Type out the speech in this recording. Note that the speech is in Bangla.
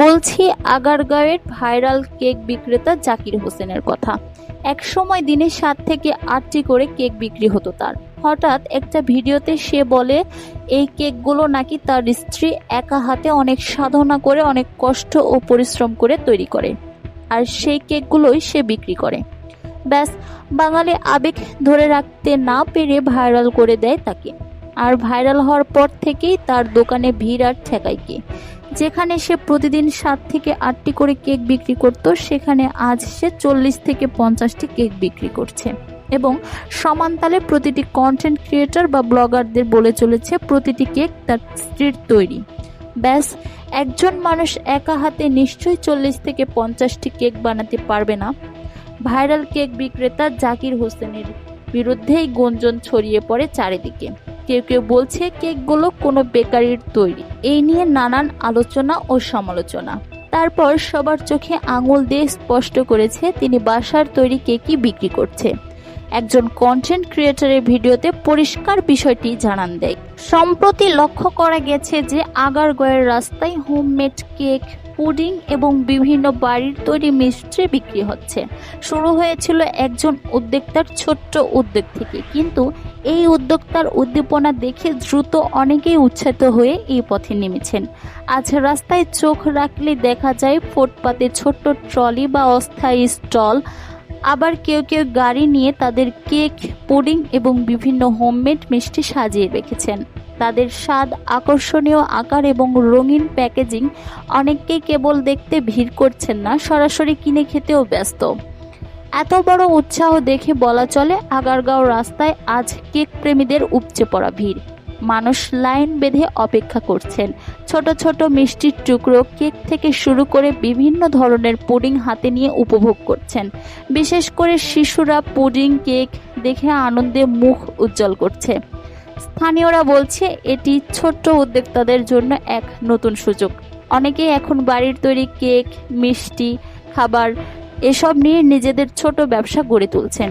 বলছি আগারগাঁওয়ের ভাইরাল কেক বিক্রেতা জাকির হোসেনের কথা। এক সময় দিনে সাত থেকে আটটি করে কেক বিক্রি হতো তার। হঠাৎ একটা ভিডিওতে সে বলে, এই কেকগুলো নাকি তার স্ত্রী একা হাতে অনেক সাধনা করে, অনেক কষ্ট ও পরিশ্রম করে তৈরি করে। আর সেই কেকগুলোই সে বিক্রি করে। ব্যাস, বাঙালি আবেগ ধরে রাখতে না পেরে ভাইরাল করে দেয় তাকে। আর ভাইরাল হওয়ার পর থেকেই তার দোকানে ভিড় আর ঠেকায় কে। যেখানে সে প্রতিদিন সাত থেকে আটটি করে কেক বিক্রি করত, সেখানে আজ সে চল্লিশ থেকে পঞ্চাশটি কেক বিক্রি করছে। এবং সমানতালে প্রতিটি কন্টেন্ট ক্রিয়েটর বা ব্লগারদের বলে চলেছে, প্রতিটি কেক তার স্ত্রীর তৈরি। ব্যাস, একজন মানুষ একা হাতে নিশ্চয়ই চল্লিশ থেকে পঞ্চাশটি কেক বানাতে পারবে না। ভাইরাল কেক বিক্রেতা জাকির হোসেনের বিরুদ্ধেই গুঞ্জন ছড়িয়ে পড়ে চারিদিকে। কেউ কেউ বলছে কেকগুলো কোনো বেকারির তৈরি। এই নিয়ে নানান আলোচনা ও সমালোচনা। তারপর সবার চোখে আঙুল দিয়ে স্পষ্ট করেছে তিনি বাসার তৈরি কেকই বিক্রি করছে। একজন কন্টেন্ট ক্রিয়েটরের ভিডিওতে পরিষ্কার বিষয়টি জানান দেয়। সম্প্রতি লক্ষ্য করা গেছে যে আগারগয়ের রাস্তায় হোমমেড কেক পুডিং এবং বিভিন্ন বাড়ির তৈরি মিষ্টি বিক্রি হচ্ছে। শুরু হয়েছিল একজন উদ্যোক্তার ছোট্ট উদ্যোগ থেকে, কিন্তু এই উদ্যোক্তার উদ্দীপনা দেখে দ্রুত অনেকেই উৎসাহিত হয়ে এই পথে নেমেছেন। আজ রাস্তায় চোখ রাখলে দেখা যায় ফুটপাতে ছোট্ট ট্রলি বা অস্থায়ী স্টল, আবার কেউ কেউ গাড়ি নিয়ে তাদের কেক, পুডিং এবং বিভিন্ন হোমমেড মিষ্টি সাজিয়ে রেখেছেন। তাদের স্বাদ আকর্ষণীয় আকার এবং রঙিন প্যাকেজিং অনেককেই কেবল দেখতে ভিড় করছেন না, সরাসরি কিনে খেতেও ব্যস্ত। এত বড় উৎসাহ দেখে বলা চলে, আগারগাঁও রাস্তায় আজ কেক প্রেমীদের উপচে পড়া ভিড়। মানুষ লাইন বেঁধে অপেক্ষা করছেন। ছোট ছোট মিষ্টির টুকরো কেক থেকে শুরু করে বিভিন্ন ধরনের পুডিং হাতে নিয়ে উপভোগ করছেন। বিশেষ করে শিশুরা পুডিং কেক দেখে আনন্দে মুখ উজ্জ্বল করছে। স্থানীয়রা বলছে, এটি ছোট্ট উদ্যোক্তাদের জন্য এক নতুন সুযোগ। অনেকে এখন বাড়ির তৈরি কেক, মিষ্টি, খাবার, এসব নিয়ে নিজেদের ছোট ব্যবসা গড়ে তুলছেন।